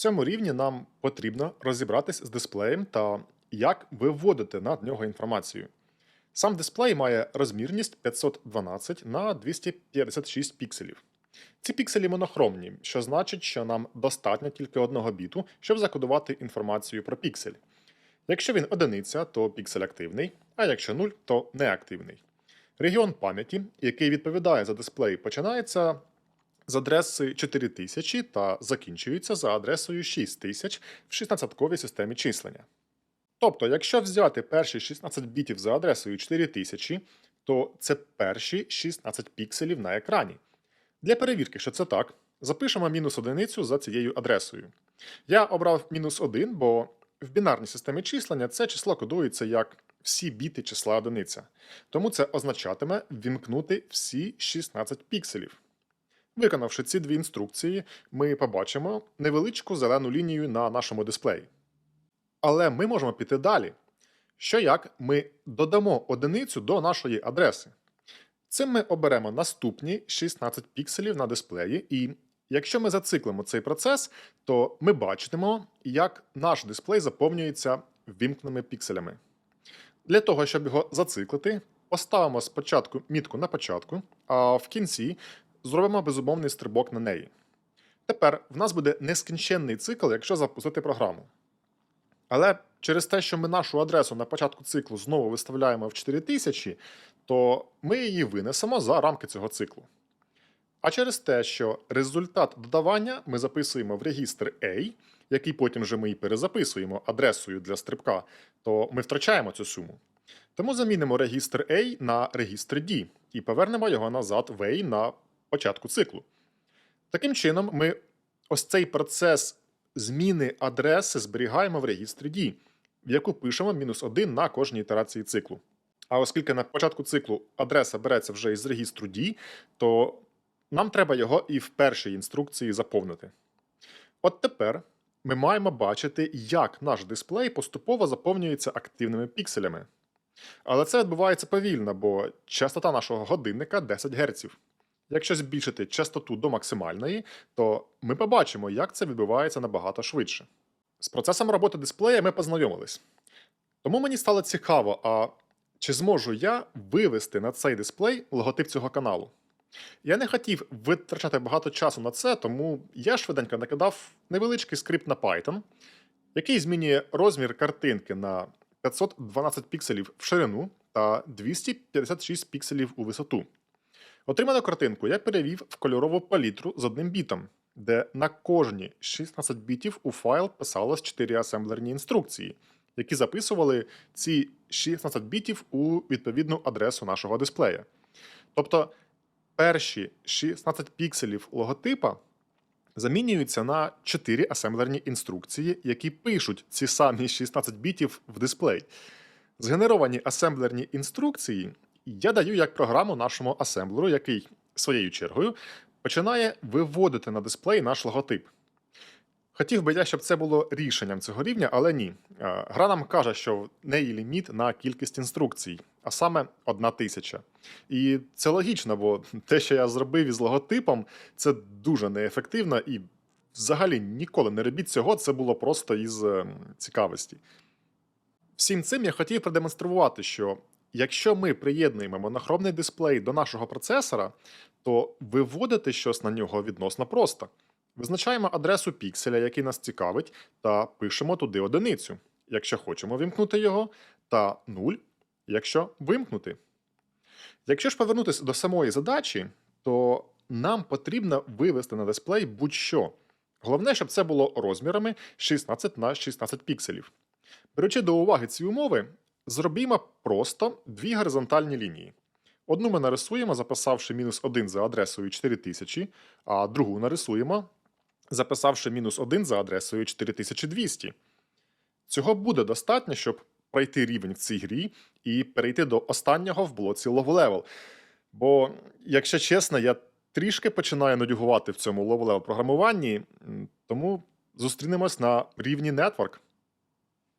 цьому рівні нам потрібно розібратись з дисплеєм та як виводити над нього інформацію. Сам дисплей має розмірність 512 на 256 пікселів. Ці пікселі монохромні, що значить, що нам достатньо тільки одного біту, щоб закодувати інформацію про піксель. Якщо він одиниця, то піксель активний, а якщо 0, то неактивний. Регіон пам'яті, який відповідає за дисплей, починається з адреси 4000 та закінчується за адресою 6000 в 16-ковій системі числення. Тобто, якщо взяти перші 16 бітів за адресою 4000, то це перші 16 пікселів на екрані. Для перевірки, що це так, запишемо мінус одиницю за цією адресою. Я обрав мінус 1, бо в бінарній системі числення це число кодується як всі біти числа одиниця. Тому це означатиме ввімкнути всі 16 пікселів. Виконавши ці дві інструкції, ми побачимо невеличку зелену лінію на нашому дисплеї. Але ми можемо піти далі. Що як ми додамо одиницю до нашої адреси? Цим ми оберемо наступні 16 пікселів на дисплеї, і якщо ми зациклимо цей процес, то ми бачитимемо, як наш дисплей заповнюється ввімкненими пікселями. Для того, щоб його зациклити, поставимо спочатку мітку на початку, а в кінці зробимо безумовний стрибок на неї. Тепер в нас буде нескінченний цикл, якщо запустити програму. Але через те, що ми нашу адресу на початку циклу знову виставляємо в 4000, то ми її винесемо за рамки цього циклу. А через те, що результат додавання ми записуємо в регістр A, який потім вже ми і перезаписуємо адресою для стрибка, то ми втрачаємо цю суму. Тому замінимо регістр A на регістр D і повернемо його назад в A на початку циклу. Таким чином, ми ось цей процес зміни адреси зберігаємо в регістрі D, в яку пишемо мінус 1 на кожній ітерації циклу. А оскільки на початку циклу адреса береться вже із регістру D, то нам треба його і в першій інструкції заповнити. От тепер ми маємо бачити, як наш дисплей поступово заповнюється активними пікселями. Але це відбувається повільно, бо частота нашого годинника 10 Гц. Якщо збільшити частоту до максимальної, то ми побачимо, як це відбувається набагато швидше. З процесом роботи дисплея ми познайомились. Тому мені стало цікаво, а чи зможу я вивести на цей дисплей логотип цього каналу? Я не хотів витрачати багато часу на це, тому я швиденько накидав невеличкий скрипт на Python, який змінює розмір картинки на 512 пікселів в ширину та 256 пікселів у висоту. Отриману картинку я перевів в кольорову палітру з одним бітом, де на кожні 16 бітів у файл писалось 4 асемблерні інструкції, які записували ці 16 бітів у відповідну адресу нашого дисплея. Тобто перші 16 пікселів логотипа замінюються на 4 асемблерні інструкції, які пишуть ці самі 16 бітів в дисплей. Згенеровані асемблерні інструкції я даю як програму нашому асемблеру, який своєю чергою починає виводити на дисплей наш логотип. Хотів би я, щоб це було рішенням цього рівня, але ні. Е, Гра нам каже, що в неї ліміт на кількість інструкцій, а саме одна тисяча. І це логічно, бо те, що я зробив із логотипом, це дуже неефективно і взагалі ніколи не робіть цього, це було просто із е, цікавості. Всім цим я хотів продемонструвати, що якщо ми приєднуємо монохромний дисплей до нашого процесора, то виводити щось на нього відносно просто. Визначаємо адресу пікселя, який нас цікавить, та пишемо туди одиницю, якщо хочемо вимкнути його, та 0, якщо вимкнути. Якщо ж повернутися до самої задачі, то нам потрібно вивести на дисплей будь-що. Головне, щоб це було розмірами 16 на 16 пікселів. Беручи до уваги ці умови, зробімо просто дві горизонтальні лінії. Одну ми нарисуємо, записавши мінус 1 за адресою 4000, а другу нарисуємо, записавши мінус 1 за адресою 4200. Цього буде достатньо, щоб пройти рівень в цій грі і перейти до останнього в блоці Level. Бо, якщо чесно, я трішки починаю нудьгувати в цьому low-level програмуванні, тому зустрінемось на рівні Network.